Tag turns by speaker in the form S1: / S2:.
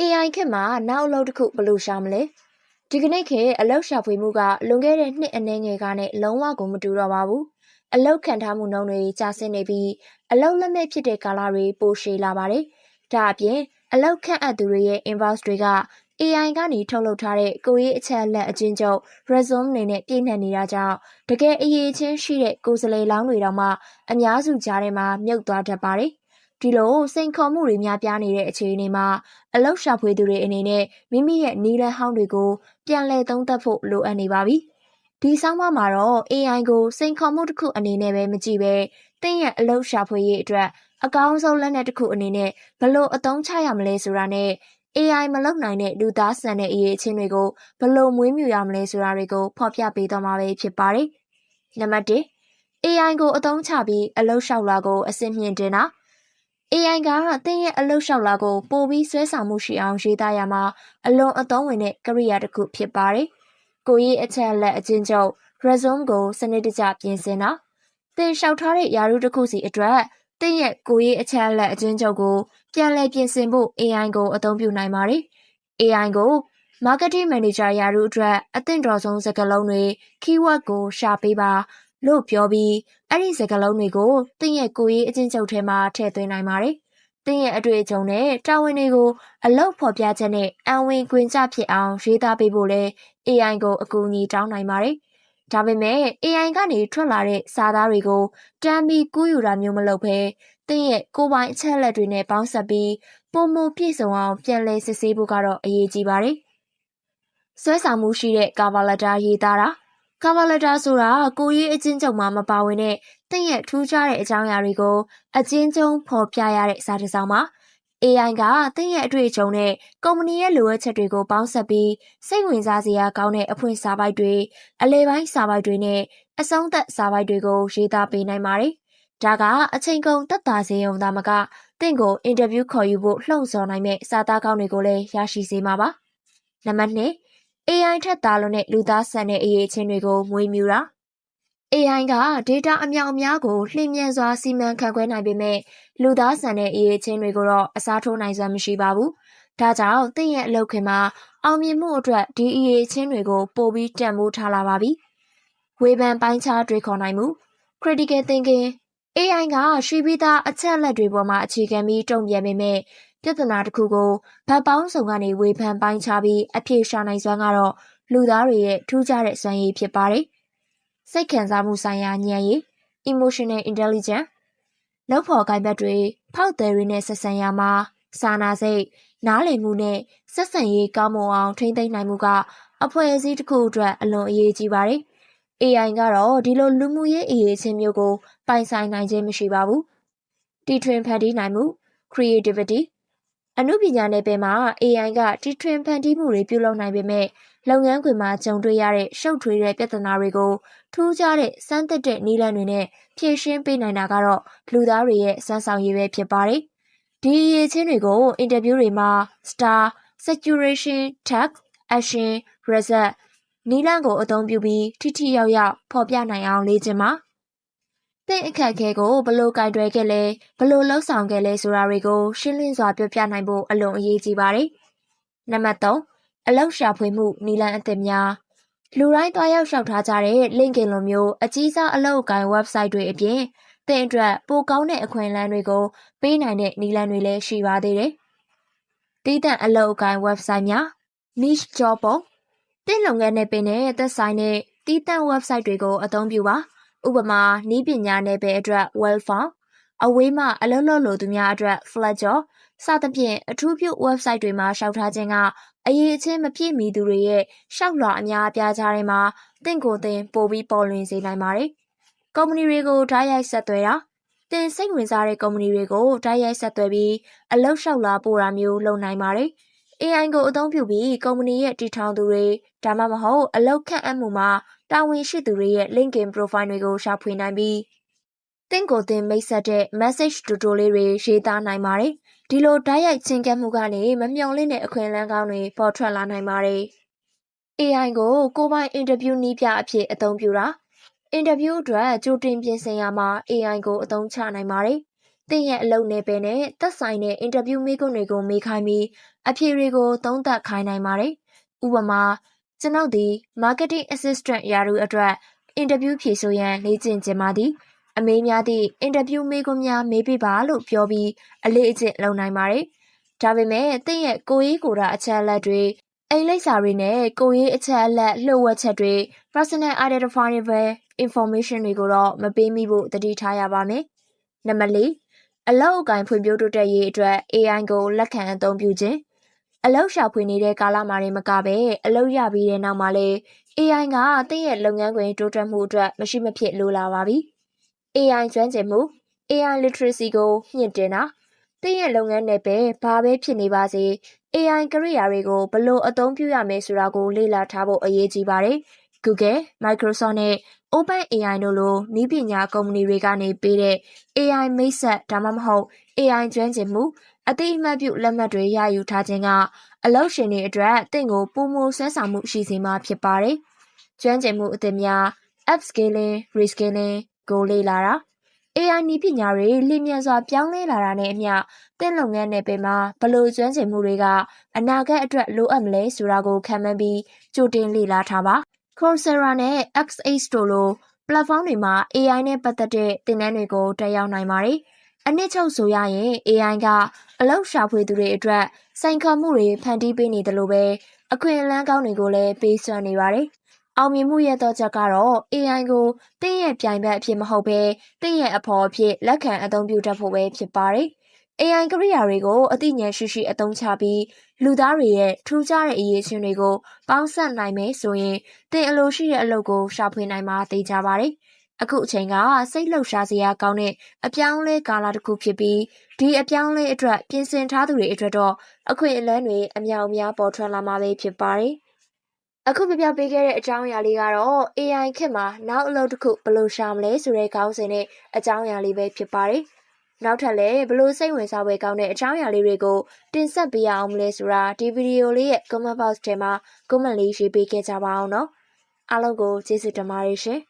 S1: AI ခေတ်မှာနောက်အလုပ်တစ်ခုဘယ်လိုရှာမလဲဒီကနေ့ခေတ်အလုပ်ရှာဖွေမှုကလွန်ခဲ့တဲ့နှစ်အနည်းငယ်ကနဲ့လုံးဝကိုမတူတော့ပါဘူးအလုပ်ခံထားမှုနှုန်းတွေကျဆင်းနေပြီးအလုပ်လက်မဲ့ဖြစ်တဲ့ကာလတွေပိုရှည်လာပါတယ်ဒါအပြင်အလောက်ခန့်အပ်သူတွေရဲ့ inbox တွေက AI ကနေထုတ်လုပ်ထားတဲ့ကိုရေးအချက်အလက်အချင်းချုပ် resume အနေနဲ့ပြည့်နှက်နေတာကြောင့်တကယ်အရေးချင်းရှိတဲ့ကိုယ်စလေလောင်းတွေတောင်မှအများစုကြားထဲမှာမြုပ်သွားတတ်ပါတယ်။ ဒီလိုစိန်ခေါ်မှုတွေများပြားနေတဲ့အခြေအနေမှာအလောက်ရှာဖွေသူတွေအနေနဲ့မိမိရဲ့နီးလန်းဟောင်းတွေကိုပြန်လည်သုံးသပ်ဖို့လိုအပ်နေပါပြီ။ဒီဆောင်းပါးမှာတော့ AI ကိုစိန်ခေါ်မှုတစ်ခုအနေနဲ့ပဲမကြည့်ပဲတင့်ရဲ့အလောက်ရှာဖွေရေးအတွက်အကောင်းဆုံးလက်နက်တစ်ခုအနေနဲ့ဘလို့အသုံးချရမလဲဆိုတာနဲ့ AI မလုပ်နိုင်တဲ့လူသားဆန်တဲ့အရေးအချင်းတွေကိုဘလို့မွေးမြူရမလဲဆိုတာတွေကိုဖော်ပြပေးသွားမှာပဲဖြစ်ပါတယ်။နံပါတ်1 AI ကိုအသုံးချပြီးအလုပ်လျှောက်လာကိုအဆင့်မြင့်တင်တာ AI ကသင်ရဲ့အလုပ်လျှောက်လာကိုပိုပြီးဆွဲဆောင်မှုရှိအောင်ရေးသားရမှာအလွန်အသုံးဝင်တဲ့ကိရိယာတစ်ခုဖြစ်ပါတယ်။ကိုကြီးအချက်လက်အချင်းချုပ် resume ကိုစနစ်တကျပြင်ဆင်တာသင်လျှောက်ထားတဲ့ယာရုတစ်ခုစီအတွက်တင့်ရဲ့ကိုရေးအချက်အလက်အချင်းချုပ်ကိုပြန်လည်ပြင်ဆင်ဖို့ AI ကိုအသုံးပြုနိုင်ပါတယ်။ AI ကို Marketing Manager ရာထူးအတွက်အသင့်တော်ဆုံးစကားလုံးတွေ keyword ကိုရှာပေးပါ လို့ပြောပြီးအဲ့ဒီစကားလုံးတွေကိုတင့်ရဲ့ကိုရေးအချင်းချုပ်ထဲမှာထည့်သွင်းနိုင်ပါတယ်။တင်းရဲ့အတွေ့အကြုံနဲ့တာဝန်တွေကိုအလောက်ဖော်ပြချက်နဲ့အံဝင်ခွင်ကြဖြစ်အောင်ရေးသားပေးဖို့လဲ AI ကိုအကူအညီတောင်းနိုင်ပါတယ်။ဒါပေမဲ့ AI ကနေထွက်လာတဲ့စာသားတွေကိုတမ်းပြီးကူးယူတာမျိုးမလုပ်ဘဲတင့်ရဲ့ကိုယ်ပိုင်အချက်အလက်တွေနဲ့ပေါင်းစပ်ပြီးပုံမပြည့်စုံအောင်ပြန်လည်စစ်ဆေးဖို့ကတော့အရေးကြီးပါတယ်။ဆွဲဆောင်မှုရှိတဲ့ကာဗာလက်တာရေးသားတာ ကာဗာလက်တာဆိုတာကိုရေးအချင်းချုပ်မှာမပါဝင်တဲ့တင့်ရဲ့ထူးခြားတဲ့အကြောင်းအရာတွေကိုအချင်းချင်းဖော်ပြရတဲ့စာတစ်စောင်ပါ။ AI ကသင်ရဲ့အတွေ့အကြုံနဲ့ကုမ္ပဏီရဲ့လိုအပ်ချက်တွေကိုပေါင်းစပ်ပြီးစိတ်ဝင်စားစရာကောင်းတဲ့အဖွင့်စာပိုက်တွေအလဲပိုင်းစာပိုက်တွေနဲ့အဆုံးသက်စာပိုက်တွေကိုရေးသားပေးနိုင်ပါတယ်။ဒါကအချိန်ကုန်တက်တာစေုံသာမကတင့်ကိုအင်တာဗျူးခေါ်ယူဖို့လှုံ့ဆော်နိုင်မဲ့စာသားကောင်းတွေကိုလည်းရရှိစေမှာပါ။နံပါတ်2 AI ထက်သာလွန်တဲ့လူသားဆန်တဲ့အရေးချင်းတွေကိုမွေးမြူတာ AI က data အမြောက်အများကိုလျင်မြန်စွာစီမံခန့်ခွဲနိုင်ပေမဲ့လူသားဆန်တဲ့အရေးချင်းတွေကိုတော့အစားထိုးနိုင်စွမ်းမရှိပါဘူး။ဒါကြောင့်သင်ရဲ့အလုပ်ခင်မှာအောင်မြင်မှုအတွက်ဒီအရေးချင်းတွေကိုပိုပြီးတန်ဖိုးထားလာပါပြီ။ဝေဖန်ပိုင်းခြားတွေးခေါ်နိုင်မှု critical thinking AI ကရှိပြီးသားအချက်အလက်တွေပေါ်မှာအခြေခံပြီးတုံ့ပြန်ပေမဲ့ ပြဿနာတစ်ခုကိုဗတ်ပေါင်းစုံကနေဝေဖန်ပိုင်းခြားပြီးအဖြေရှာနိုင်စွမ်းကတော့လူသားတွေရဲ့ထူးခြားတဲ့စွမ်းရည်ဖြစ်ပါတယ်။စိတ်ခံစားမှုဆိုင်ရာဉာဏ်ရည် emotional intelligence လောက်ဖော်ကိုင်ဘက်တွေဖောက်သည်တွေနဲ့ဆက်ဆံရမှာစာနာစိတ်နားလည်မှုနဲ့ဆက်ဆံရေးကောင်းမွန်အောင်ထိန်းသိမ်းနိုင်မှုကအဖွဲ့အစည်းတစ်ခုအတွက်အလွန်အရေးကြီးပါတယ်။ AI ကတော့ဒီလိုလူမှုရေးအရေးချင်းမျိုးကိုပိုင်ဆိုင်နိုင်ခြင်းမရှိပါဘူး။တီထွင်ဖန်တီးနိုင်မှု creativity အမှုပညာနယ်ပယ်မှာ AI ကတီထွင်ဖန်တီးမှုတွေပြုလုပ်နိုင်ပေမဲ့လုပ်ငန်းခွင်မှာကြုံတွေ့ရတဲ့ရှုပ်ထွေးတဲ့ပြဿနာတွေကိုထူးခြားတဲ့စမ်းသစ်တဲ့နည်းလမ်းတွေနဲ့ဖြေရှင်းပေးနိုင်တာကတော့လူသားတွေရဲ့စွမ်းဆောင်ရည်ပဲဖြစ်ပါတယ်။ဒီရည်ချင်းတွေကိုအင်တာဗျူးတွေမှာ star saturation text action result နီးလန်းကိုအသုံးပြုပြီးထိထိရောက်ရောက်ဖော်ပြနိုင်အောင်လေ့ကျင့်ပါ။ သင်အခက်အခဲကိုဘလို့ကင်တွယ်ခဲ့လဲဘလို့လှုပ်ဆောင်ခဲ့လဲဆိုတာတွေကိုရှင်းလင်းစွာပြောပြနိုင်ဖို့အလွန်အရေးကြီးပါတယ်။နံပါတ်3အလောက်ရှာဖွေမှုနီလန်းအသစ်များလူတိုင်းသွားရောက်လျှောက်ထားကြတဲ့ LinkedIn လိုမျိုးအကြီးစားအလုပ်အကိုင် website တွေအပြင်သင်အတွက်ပိုကောင်းတဲ့အခွင့်အလမ်းတွေကိုပေးနိုင်တဲ့နည်းလမ်းတွေလည်းရှိပါသေးတယ်။တည်တဲ့အလုပ်အကိုင် website များ niche job ပုံသင်လုပ်ငန်းနဲ့ပင်တဲ့သက်ဆိုင်တဲ့တည်တဲ့ website တွေကိုအသုံးပြုပါ။ ဥပမာနည်းပညာနယ်ပယ်အတွက် Wellfound အဝေးမှအလုပ်လုပ်လို့သူများအတွက် Flat Job စသဖြင့်အထူးပြု website တွေမှာရှောက်ထားခြင်းကအရေးအချင်းမပြည့်မီသူတွေရဲ့ရှောက်လွှာအများအပြားကြားထဲမှာတင့်ကိုယ်တင်ပို့ပြီးပေါ်လွင်စေနိုင်ပါတယ်။ကုမ္ပဏီတွေကိုဓာတ်ရိုက်ဆက်သွယ်တာတင်စိတ်ဝင်စားတဲ့ကုမ္ပဏီတွေကိုဓာတ်ရိုက်ဆက်သွယ်ပြီးအလုပ်လျှောက်လာပို့တာမျိုးလုပ်နိုင်ပါတယ်။ AI ကိုအသုံးပြုပြီးကုမ္ပဏီရဲ့တည်ထောင်သူတွေဒါမှမဟုတ်အလုပ်ခန့်အပ်မှုမှာတာဝန်ရှိသူတွေရဲ့ LinkedIn profile တွေကိုရှာဖွေနိုင်ပြီးတင့်ကိုတင်မိတ်ဆက်တဲ့ message တူတိုလေးတွေရေးသားနိုင်ပါတယ်။ဒီလိုဓာတ်ရိုက်ချင်းကပ်မှုကနေမမျှော်လင့်တဲ့အခွင့်အလမ်းကောင်းတွေပေါ်ထွက်လာနိုင်ပါတယ်။ AI ကိုကိုပိုင်အင်တာဗျူးနည်းပြအဖြစ်အသုံးပြုတာအင်တာဗျူးအတွက်ကြိုတင်ပြင်ဆင်ရမှာ AI ကိုအသုံးချနိုင်ပါတယ် တင့်ရဲ့အလုပ်နယ်ပယ်နဲ့သက်ဆိုင်တဲ့အင်တာဗျူးမေးခွန်းတွေကိုမေးခိုင်းပြီးအဖြေတွေကို သုံးသပ်ခိုင်းနိုင်ပါတယ်။ဥပမာကျွန်ုပ်ဒီ marketing assistant ရာထူးအတွက်အင်တာဗျူးဖြေဆိုရန်လေ့ကျင့်ခြင်းပါသည်။အမေးများသည့်အင်တာဗျူးမေးခွန်းများမေးပြပါလို့ပြောပြီးအလေးအကျင့်လုပ်နိုင်ပါတယ်။ဒါပေမဲ့တင့်ရဲ့ကိုရေးကိုယ်တာအချက်အလက်တွေအိမ်လိပ်စာတွေနဲ့ကိုရေးအချက်အလက်လှုပ်ဝက်ချက်တွေ personal identifiable information တွေကိုတော့မပေးမိဖို့တတိထားရပါမယ်။နံပါတ်၄ အလောက်အကင်ဖွံ့ဖြိုးတိုးတက်ရေးအတွက် AI ကိုလက်ခံအသုံးပြုခြင်းအလောက်ရှာဖွေနေတဲ့ကာလမှာနေမကပဲအလောက်ရပြီးတဲ့နောက်မှာလေ AI ကတင့်ရဲ့လုပ်ငန်းခွင်တိုးတက်မှုအတွက်မရှိမဖြစ်လိုလာပါပြီ။ AI ကျွမ်းကျင်မှု AI literacy ကိုမြင့်တင်တာတင့်ရဲ့လုပ်ငန်းနယ်ပယ်ဘာပဲဖြစ်နေပါစေ AI ကရိယာတွေကိုဘယ်လိုအသုံးပြုရမယ်ဆိုတာကိုလေ့လာထားဖို့အရေးကြီးပါတယ်။ Google, Microsoft နဲ့ OpenAI တို့လိုနည်းပညာကုမ္ပဏီတွေကနေပေးတဲ့ AI မိတ်ဆက်ဒါမှမဟုတ် AI ကျွမ်းကျင်မှုအတိအမှတ်ပြုလက်မှတ်တွေရယူထားခြင်းကအလုပ်ရှင်တွေအတွက်တင့်ကိုပုံမိုဆွဲဆောင်မှုရှိစေမှာဖြစ်ပါတယ်။ကျွမ်းကျင်မှုအသစ်များ upscaling, reskilling ကိုလေ့လာတာ AI နည်းပညာတွေလျင်မြန်စွာပြောင်းလဲလာတာနဲ့အမျှတင့်လုပ်ငန်းနယ်ပယ်မှာဘလို့ကျွမ်းကျင်မှုတွေကအနာဂတ်အတွက်လိုအပ်မလဲဆိုတာကိုခံမှန်းပြီးကြိုတင်လေ့လာထားပါ Coursera နဲ့ X8 တို့လို platform တွေမှာ AI နဲ့ပတ်သက်တဲ့သင်တန်းတွေကိုတက်ရောက်နိုင်ပါတယ်။အနည်းချုပ်ဆိုရရင် AI ကအလောက်ရှာဖွေသူတွေအတွက်စိုင်ခံမှုတွေဖန်တီးပေးနေတယ်လို့ပဲအခွင့်အလမ်းကောင်းတွေကိုလည်းပေးစွမ်းနေပါတယ်။အောင်မြင်မှုရဲ့တော့ချက်ကတော့ AI ကိုတင့်ရဲ့ပြိုင်ဘက်အဖြစ်မဟုတ်ဘဲတင့်ရဲ့အဖော်အဖြစ်လက်ခံအသုံးပြုတတ်ဖို့ပဲဖြစ်ပါတယ်။ AI ကရိယာတွေကိုအသိဉာဏ်ရှိရှိအသုံးချပြီးလူသားတွေရဲ့ထူးခြားတဲ့အရေးချင်းတွေကိုပေါင်းစပ်နိုင်မယ်ဆိုရင်တင်အလိုရှိတဲ့အလုပ်ကိုရှာဖွေနိုင်မှာသိကြပါတယ်။အခုအချိန်ကစိတ်လှုပ်ရှားစရာကောင်းတဲ့အပြောင်းလဲကာလတစ်ခုဖြစ်ပြီးဒီအပြောင်းလဲအတွက်ပြင်ဆင်ထားသူတွေအတွက်တော့အခွင့်အလမ်းတွေအမြောက်အများပေါ်ထွက်လာမှာပဲဖြစ်ပါတယ်။အခုပြပြပေးခဲ့တဲ့အကြောင်းအရာလေးကတော့ AI ခေတ်မှာနောက်အလုပ်တစ်ခုဘယ်လိုရှာမလဲဆိုတဲ့ခေါင်းစဉ်နဲ့အကြောင်းအရာလေးပဲဖြစ်ပါတယ်။ နောက်ထပ်လည်းဘလို့စိတ်ဝင်စားဖွယ်ကောင်းတဲ့အကြောင်းအရာလေးတွေကိုတင်ဆက်ပေးရအောင်မလဲဆိုတာဒီဗီဒီယိုလေးရဲ့ comment box ထဲမှာ comment လေးရေးပေးခဲ့ကြပါအောင်နော်အားလုံးကိုကျေးဇူးတင်ပါတယ်ရှင်